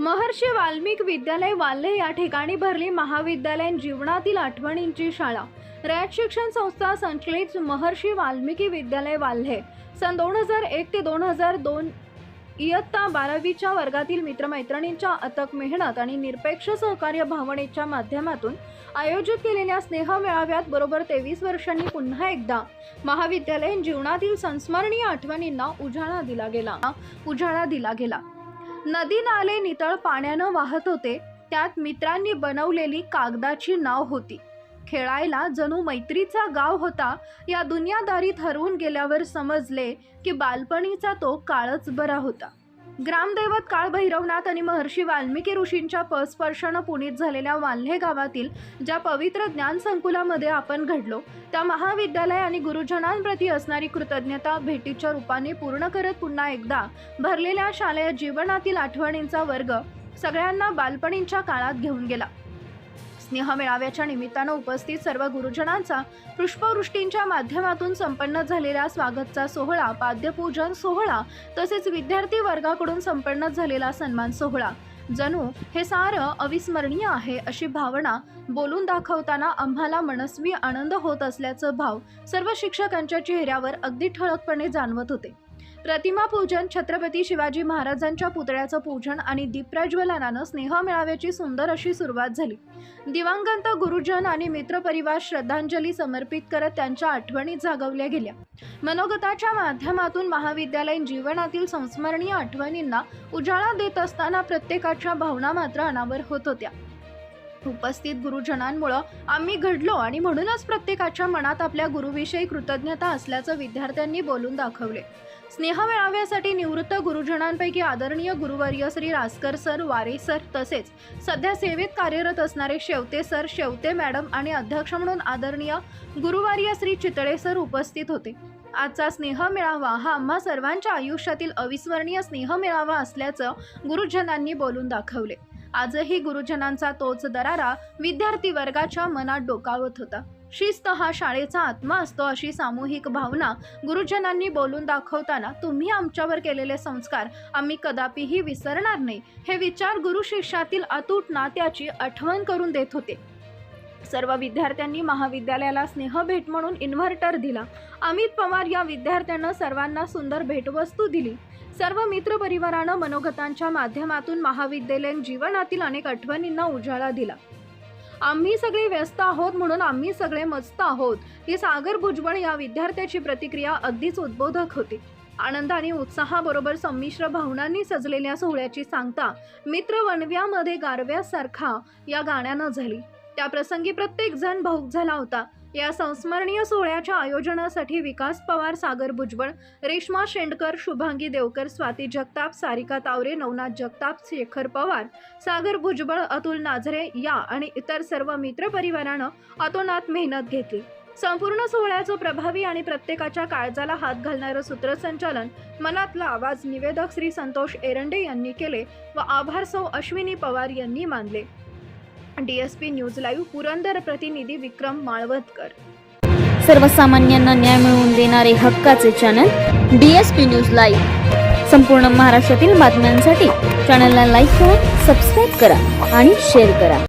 महर्षी वाल्मिक विद्यालय वाल्हे या ठिकाणी भरली महाविद्यालयीन जीवनातील आठवणींची शाळा. रयत शिक्षण संस्था संचलित महर्षी वाल्मिकी विद्यालय वाल्हे. सन दोन हजार एक ते दोन हजार दोन इयत्ता बारावीच्या वर्गातील मित्रमैत्रिणींच्या अथक मेहनत आणि निरपेक्ष सहकार्य भावनेच्या माध्यमातून आयोजित केलेल्या स्नेह मेळाव्यात बरोबर तेवीस वर्षांनी पुन्हा एकदा महाविद्यालयीन जीवनातील संस्मरणीय आठवणींना उजाळा दिला गेला. उजाळा दिला गेला. नदी नाले नितळ पाण्यानं वाहत होते. त्यात मित्रांनी बनवलेली कागदाची नाव होती. खेळायला जणू मैत्रीचा गाव होता. या दुनियादारीत हरवून गेल्यावर समजले की बालपणीचा तो काळच बरा होता. ग्रामदैवत काळभैरवनाथ आणि महर्षी वाल्मिकी ऋषींच्या पस्पर्शानं पुनीत झालेल्या वाल्हे गावातील ज्या पवित्र ज्ञान संकुलामध्ये आपण घडलो त्या महाविद्यालय आणि गुरुजनांप्रती असणारी कृतज्ञता भेटीच्या रूपाने पूर्ण करत पुन्हा एकदा भरलेल्या शालेय जीवनातील आठवणींचा वर्ग सगळ्यांना बालपणींच्या काळात घेऊन गेला. स्नेह मेळाव्याच्या निमित्तानं उपस्थित सर्व गुरुजनांचा पुष्पवृष्टींच्या माध्यमातून संपन्न झालेला स्वागतचा सोहळा पाद्यपूजन सोहळा तसेच विद्यार्थी वर्गाकडून संपन्न झालेला सन्मान सोहळा. जणू हे सारं अविस्मरणीय आहे अशी भावना बोलून दाखवताना आम्हाला मनस्वी आनंद होत असल्याचं भाव सर्व शिक्षकांच्या चेहऱ्यावर अगदी ठळकपणे जाणवत होते. प्रतिमा पूजन छत्रपती शिवाजी महाराजांच्या पुतळ्याचं पूजन आणि दीपप्रज्वलनानं स्नेह मेळाव्याची सुंदर अशी सुरुवात झाली. दिवंगत गुरुजन आणि मित्रपरिवार श्रद्धांजली समर्पित करत त्यांच्या आठवणी जागवल्या गेल्या. मनोगताच्या माध्यमातून महाविद्यालयीन जीवनातील संस्मरणीय आठवणींना उजाळा देत असताना प्रत्येकाच्या भावना मात्र अनावर होत होत्या. उपस्थित गुरुजनांमुळं आम्ही घडलो आणि म्हणूनच प्रत्येकाच्या मनात आपल्या गुरुविषयी कृतज्ञता असल्याचं विद्यार्थ्यांनी बोलून दाखवले. स्नेह मेळाव्यासाठी निवृत्त गुरुजनांपैकी आदरणीय गुरुवर्य श्री रासकर सर वारे सर तसेच सध्या सेवेत कार्यरत असणारे शेवते सर शेवते मॅडम आणि अध्यक्ष म्हणून आदरणीय गुरुवार्य श्री चितळे सर उपस्थित होते. आजचा स्नेह मेळावा हा आम्हा सर्वांच्या आयुष्यातील अविस्मरणीय स्नेह मेळावा असल्याचं गुरुजनांनी बोलून दाखवले. आजही गुरुजनांचा तोच दरारा विद्यार्थी वर्गाच्या मनात डोकावत होता. शिस्त हा शाळेचा आत्मा असतो अशी सामूहिक भावना गुरुजनांनी बोलून दाखवताना तुम्ही आमच्यावर केलेले संस्कार आम्ही कदापिही विसरणार नाही. हे विचार गुरु शिष्यातील अतूट नात्याची आठवण करून देत होते. सर्व विद्यार्थ्यांनी महाविद्यालयाला स्नेह भेट म्हणून इन्व्हर्टर दिला. अमित पवार या विद्यार्थ्यांना सर्वांना सुंदर भेटवस्तू दिली. सर्व मित्रपरिवारानं मनोगतांच्या माध्यमातून महाविद्यालयीन जीवनातील अनेक आठवणींना उजाळा दिला. आम्ही सगळे व्यस्त आहोत म्हणून आम्ही सगळे मस्त आहोत ही सागर भुजबळ या विद्यार्थ्याची प्रतिक्रिया अगदीच उद्बोधक होती. आनंद आणि उत्साहाबरोबर संमिश्र भावनांनी सजलेल्या सोहळ्याची सांगता मित्र वणव्यामध्ये गारव्यासारखा या गाण्यानं झाली. त्या प्रसंगी प्रत्येक जण भाऊक झाला होता. या संस्मरणीय सोहळ्याच्या आयोजनासाठी विकास पवार सागर भुजबळ रेश्मा शेंडकर शुभांगी देवकर स्वाती जगताप सारिका तावरे नवनाथ जगताप शेखर पवार सागर भुजबळ अतुल नाझरे या आणि इतर सर्व मित्रपरिवारानं अतोनात मेहनत घेतली. संपूर्ण सोहळ्याचं प्रभावी आणि प्रत्येकाच्या काळजाला हात घालणारं सूत्रसंचालन मनातला आवाज निवेदक श्री संतोष एरंडे यांनी केले व आभार सौ अश्विनी पवार यांनी मानले. डीएसपी न्यूज लाईव्ह पुरंदर प्रतिनिधी विक्रम माळवतकर. सर्वसामान्यांना न्याय मिळवून देणारे हक्काचे channel D S P news live. संपूर्ण महाराष्ट्रातील बातम्यांसाठी चॅनलला लाईक करा सबस्क्राईब करा आणि शेअर करा.